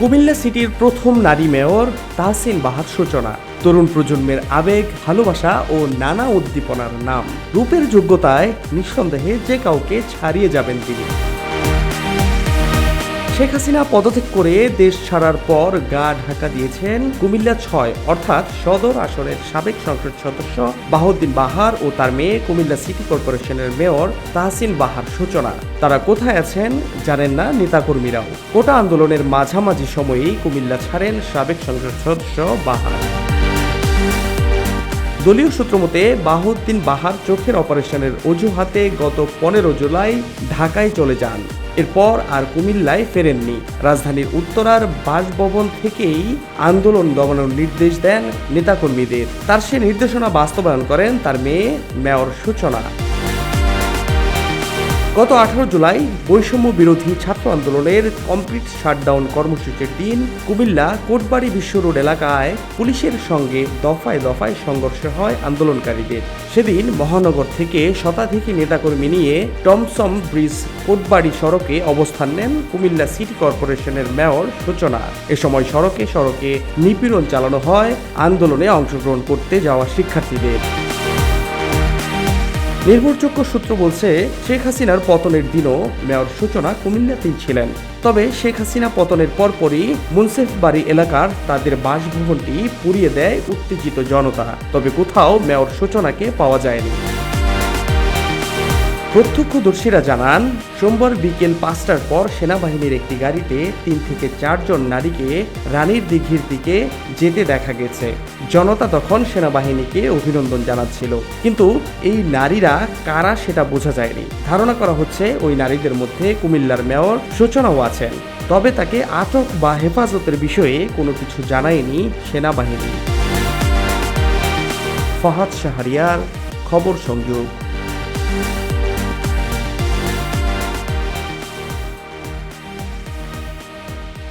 কুমিল্লা সিটির প্রথম নারী মেয়র তাহসিন বাহার সূচনা। তরুণ প্রজন্মের আবেগ, ভালোবাসা ও নানা উদ্দীপনার নাম। রূপের যোগ্যতায় নিঃসন্দেহে যে কাউকে ছাড়িয়ে যাবেন তিনি। শেখ হাসিনা পদত্যাগ করে দেশ ছাড়ার পর গা ঢাকা দিয়েছেন কুমিল্লা ছয়, অর্থাৎ সদর আসনের সাবেক সংসদ সদস্য বাহুদ্দিন বাহার ও তার মেয়ে কুমিল্লা সিটি কর্পোরেশনের মেয়র তাহসিন বাহার সূচনা। তারা কোথায় আছেন জানেন না নেতাকর্মীরাও। কোটা আন্দোলনের মাঝামাঝি সময়েই কুমিল্লা ছাড়েন সাবেক সংসদ সদস্য বাহার। দলীয় সূত্র মতে, বাহুদ্দিন বাহার চোখের অপারেশনের অজুহাতে গত পনেরো জুলাই ঢাকায় চলে যান। এরপর আর কুমিল্লায় ফেরেননি। রাজধানীর উত্তরার বাসভবন থেকেই আন্দোলন দমনের নির্দেশ দেন নেতাকর্মীদের। তার সে নির্দেশনা বাস্তবায়ন করেন তার মেয়ে মেয়র সূচনা। গত আঠারো জুলাই বৈষম্য বিরোধী ছাত্র আন্দোলনের কমপ্লিট শাটডাউন কর্মসূচির দিন কুমিল্লা কোটবাড়ি বিশ্ব রোড এলাকায় পুলিশের সঙ্গে দফায় দফায় সংঘর্ষ হয় আন্দোলনকারীদের। সেদিন মহানগর থেকে শতাধিক নেতাকর্মী নিয়ে টমসম ব্রিজ কোটবাড়ি সড়কে অবস্থান নেন কুমিল্লা সিটি কর্পোরেশনের মেয়র সূচনা। এ সময় সড়কে সড়কে নিপীড়ন চালানো হয়, আন্দোলনে অংশগ্রহণ করতে যাওয়া শিক্ষার্থীদের। নির্ভরযোগ্য সূত্র বলছে, শেখ হাসিনার পতনের দিনও মেয়র সূচনা কুমিল্লাতেই ছিলেন। তবে শেখ হাসিনা পতনের পরপরই মুন্সেফ বাড়ি এলাকার তাদের বাসভবনটি পুড়িয়ে দেয় উত্তেজিত জনতা। তবে কোথাও মেয়র সূচনাকে পাওয়া যায়নি। প্রত্যক্ষদর্শীরা জানান, সোমবার বিকেল পাঁচটার পর সেনাবাহিনীর একটি গাড়িতে তিন থেকে চারজন নারীকে রানীর দিঘির দিকে যেতে দেখা গেছে। জনতা তখন সেনাবাহিনীকে অভিনন্দন জানাচ্ছিল। কিন্তু এই নারীরা কারা সেটা বোঝা যায়নি। ধারণা করা হচ্ছে ওই নারীদের মধ্যে কুমিল্লার মেয়র সূচনাও আছেন। তবে তাকে আটক বা হেফাজতের বিষয়ে কোনো কিছু জানায়নি সেনাবাহিনী। ফাহাদ শাহরিয়ার, খবর সংযোগ।